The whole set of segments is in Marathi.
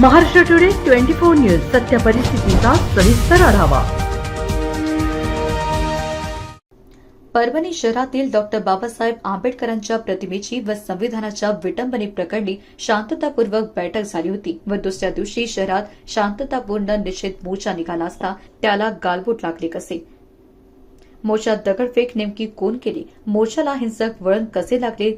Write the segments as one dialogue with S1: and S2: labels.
S1: Maharashtra today twenty four news सत्य परिस्थितीचा सविस्तर आढावा.
S2: परभणी शहरातील डॉक्टर बाबासाहेब आंबेडकरांच्या प्रतिमेची व संविधानाच्या विटंबनेप्रकरणी शांततापूर्वक बैठक झाली होती व दुसऱ्या दिवशी शहरात शांततापूर्ण निषेध मोर्चा निघाला असता त्याला गालबोट लागले कसे? मोर्चात दगडफेक नेमकी कोण केली? मोर्चाला हिंसक वळण कसे लागले?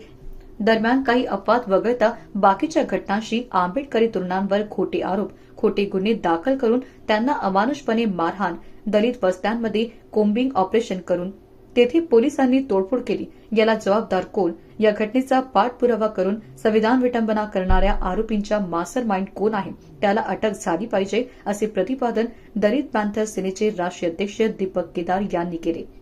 S2: दरम्यान काही अपवाद वगळता बाकीच्या घटनांशी आंबेडकरी तरुणांवर खोटे आरोप खोटे गुन्हे दाखल करून त्यांना अमानुषपणे मारहाण दलित वस्त्यांमध्ये कोम्बिंग ऑपरेशन करून. तेथे पोलिसांनी तोडफोड केली. याला जबाबदार कोण? या घटनेचा पाठपुरावा करून संविधान विटंबना करणाऱ्या आरोपींच्या मास्टर माइंड कोण आहे? त्याला अटक झाली पाहिजे असे प्रतिपादन दलित पॅन्थर सेनेचे राष्ट्रीय अध्यक्ष दीपक केदार यांनी केले.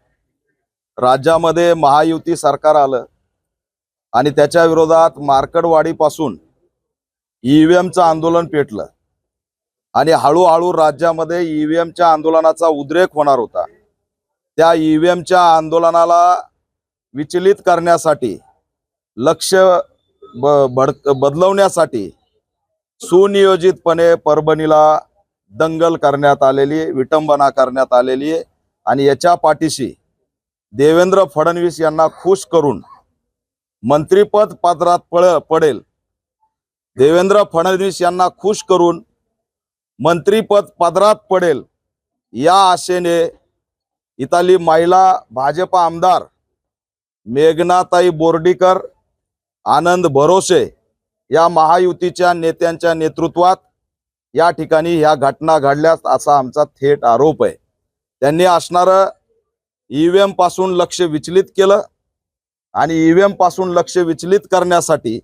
S3: राज्यामध्ये महायुती सरकार आलं आणि त्याच्या विरोधात मार्कडवाडीपासून ईव्हीएमचं आंदोलन पेटलं आणि हळूहळू राज्यामध्ये ईव्हीएमच्या आंदोलनाचा उद्रेक होणार होता. त्या ईव्हीएमच्या आंदोलनाला विचलित करण्यासाठी लक्ष ब बड बदलवण्यासाठी सुनियोजितपणे परभणीला दंगल करण्यात आलेली विटंबना करण्यात आलेली आहे आणि याच्या पाठीशी देवेंद्र फडणवीस यांना खुश करून मंत्रीपद पात्रात पळ पडेल. देवेंद्र फडणवीस यांना खुश करून मंत्रीपद पदरात पडेल या आशेने इथली महिला भाजप आमदार मेघनाताई बोर्डीकर आनंद भरोसे या महायुतीच्या नेत्यांच्या नेतृत्वात या ठिकाणी ह्या घटना घडल्यास असा आमचा थेट आरोप आहे. त्यांनी असणारं ईव्हीएमपासून लक्ष विचलित केलं आणि ईव्हीएमपासून लक्ष विचलित करण्यासाठी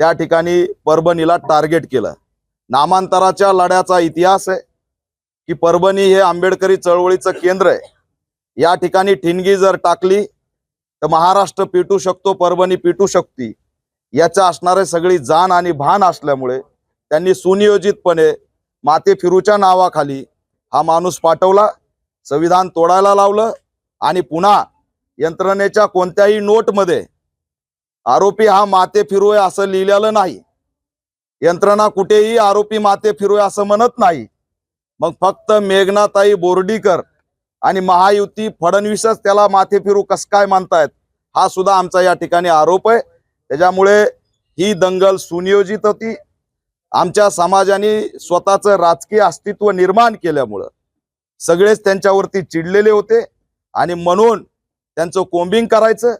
S3: त्या ठिकाणी परभणीला टार्गेट केलं. नामांतराच्या लढ्याचा इतिहास आहे की परभणी हे आंबेडकरी चळवळीचं केंद्र आहे. या ठिकाणी ठिणगी जर टाकली तर महाराष्ट्र पिटू शकतो परभणी पिटू शकते. याचं असणारे सगळी जाण आणि भान असल्यामुळे त्यांनी सुनियोजितपणे माते फिरूच्या नावाखाली हा माणूस पाठवला संविधान तोडायला लावलं आणि पुन्हा यंत्रणेच्या कोणत्याही नोटमध्ये आरोपी हा माते फिरू असं लिहिलेलं नाही. यंत्रणा कुठेही आरोपी माते फिरूय असं म्हणत नाही. मग फक्त मेघनाताई बोर्डीकर आणि महायुती फडणवीसच त्याला माथे फिरू कस काय मानतायत? हा सुद्धा आमचा या ठिकाणी आरोप आहे. त्याच्यामुळे ही दंगल सुनियोजित होती. आमच्या समाजाने स्वतःचं राजकीय अस्तित्व निर्माण केल्यामुळं सगळेच त्यांच्यावरती चिडलेले होते. आणि म्हणून त्यांचं कोंबिंग करायचं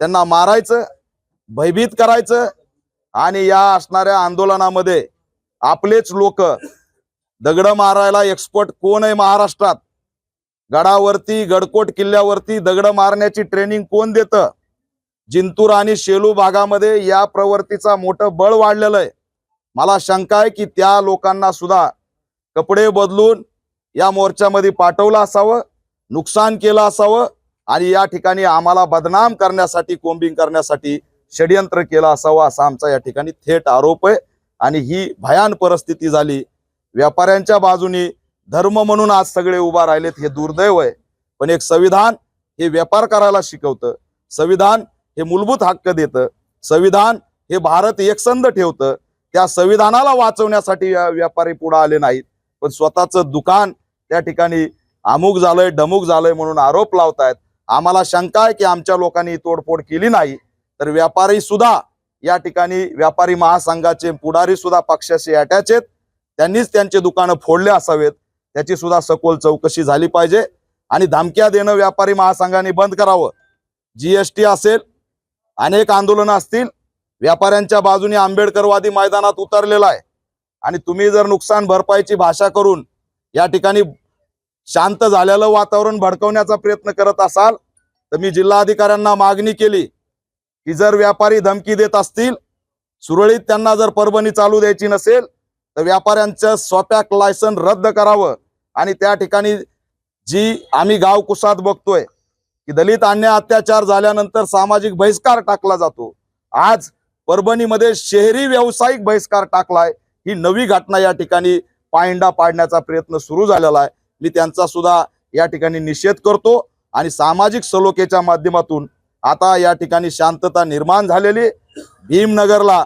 S3: त्यांना मारायचं भयभीत करायचं आणि या असणाऱ्या आंदोलनामध्ये आपलेच लोक दगड मारायला एक्सपर्ट कोण आहे महाराष्ट्रात? गडावरती गडकोट किल्ल्यावरती दगड मारण्याची ट्रेनिंग कोण देतं? जिंतूर आणि शेलू भागामध्ये या प्रवृत्तीचा मोठं बळ वाढलेलं आहे. मला शंका आहे की त्या लोकांना सुद्धा कपडे बदलून या मोर्चामध्ये पाठवलं असावं? नुकसान केलं असावं आणि या ठिकाणी आम्हाला बदनाम करण्यासाठी कोंबिंग करण्यासाठी षडयंत्र केलं असावं असा आमचा या ठिकाणी थेट आरोप आहे. आणि ही भयान परिस्थिती झाली. व्यापाऱ्यांच्या बाजूनी धर्म म्हणून आज सगळे उभा राहिलेत हे दुर्दैव आहे. पण एक संविधान हे व्यापार करायला शिकवतं. संविधान हे मूलभूत हक्क देतं. संविधान हे भारत एकसंध ठेवतं. त्या संविधानाला वाचवण्यासाठी व्यापारी पुढे आले नाहीत. पण स्वतःचं दुकान त्या ठिकाणी अमुक झालंय डमुक झालंय म्हणून आरोप लावतायत. आम्हाला शंका आहे की आमच्या लोकांनी तोडफोड केली नाही. तर व्यापारी सुद्धा या ठिकाणी व्यापारी महासंघाचे पुढारी सुद्धा पक्षाशी अटॅच आहेत. त्यांनीच त्यांचे दुकानं फोडले असावेत. त्याची सुद्धा सखोल चौकशी झाली पाहिजे. आणि धमक्या देणं व्यापारी महासंघाने बंद करावं. जीएसटी असेल अनेक आंदोलनं असतील व्यापाऱ्यांच्या बाजूने आंबेडकरवादी मैदानात उतरलेला आहे. आणि तुम्ही जर नुकसान भरपाईची भाषा करून या ठिकाणी शांत झालेलं वातावरण भडकवण्याचा प्रयत्न करत असाल तर मी जिल्हाधिकाऱ्यांना मागणी केली की जर व्यापारी धमकी देत असतील सुरळीत त्यांना जर परभणी चालू द्यायची नसेल तर व्यापाऱ्यांचं स्वपॅक लायसन रद्द करावं. आणि त्या ठिकाणी जी आम्ही गाव कुसात बघतोय की दलित अन्याय अत्याचार झाल्यानंतर सामाजिक बहिष्कार टाकला जातो. आज परभणीमध्ये शहरी व्यावसायिक बहिष्कार टाकलाय. ही नवी घटना या ठिकाणी पायंडा पाडण्याचा प्रयत्न सुरू झालेला आहे. मी त्यांचा सुद्धा या ठिकाणी निषेध करतो. आणि सामाजिक सलोकेच्या माध्यमातून आता या ठिकाणी शांतता निर्माण झालेली भीमनगरला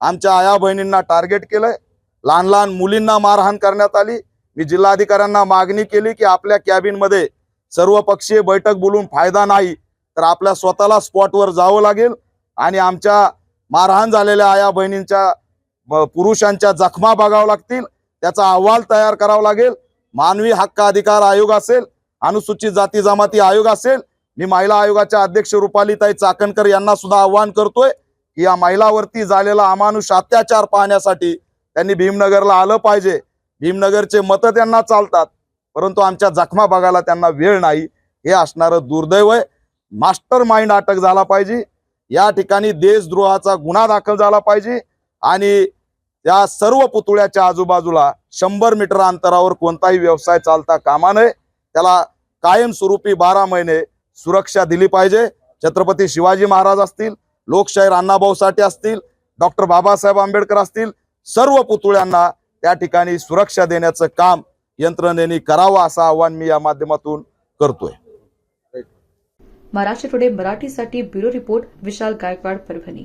S3: आमच्या आया बहिणींना टार्गेट केलंय. लहान लहान मुलींना मारहाण करण्यात आली. मी जिल्हाधिकाऱ्यांना मागणी केली की आपल्या कॅबिनमध्ये सर्वपक्षीय बैठक बोलून फायदा नाही तर आपल्या स्वतःला स्पॉटवर जावं लागेल. आणि आमच्या मारहाण झालेल्या आया बहिणींच्या पुरुषांच्या जखमा बघावं लागतील. त्याचा अहवाल तयार करावा लागेल. मानवी हक्क अधिकार आयोग असेल अनुसूचित जाती जमाती आयोग असेल मी महिला आयोगाच्या अध्यक्ष रुपालीताई चाकणकर यांना सुद्धा आव्हान करतोय की या महिलावरती झालेला अमानुष अत्याचार पाहण्यासाठी त्यांनी भीमनगरला आलं पाहिजे. भीमनगरचे मतं त्यांना चालतात परंतु आमच्या जखमा बघायला त्यांना वेळ नाही. हे असणारं दुर्दैव आहे. मास्टर माइंड अटक झाला पाहिजे. या ठिकाणी देशद्रोहाचा गुन्हा दाखल झाला पाहिजे. आणि त्या सर्व पुतळ्याच्या आजूबाजूला शंभर मीटर अंतरावर कोणताही व्यवसाय चालता कामा नये. त्याला कायमस्वरूपी बारा महिने सुरक्षा दिली पाहिजे. छत्रपती शिवाजी महाराज असतील लोकशाहीर अण्णाभाऊ साठे असतील डॉक्टर बाबासाहेब आंबेडकर असतील सर्व पुतळ्यांना त्या ठिकाणी सुरक्षा देण्याचं काम यंत्रणेने करावं असं आव्हान मी या माध्यमातून करतोय.
S2: महाराष्ट्र टुडे मराठीसाठी ब्युरो रिपोर्ट विशाल गायकवाड परभणी.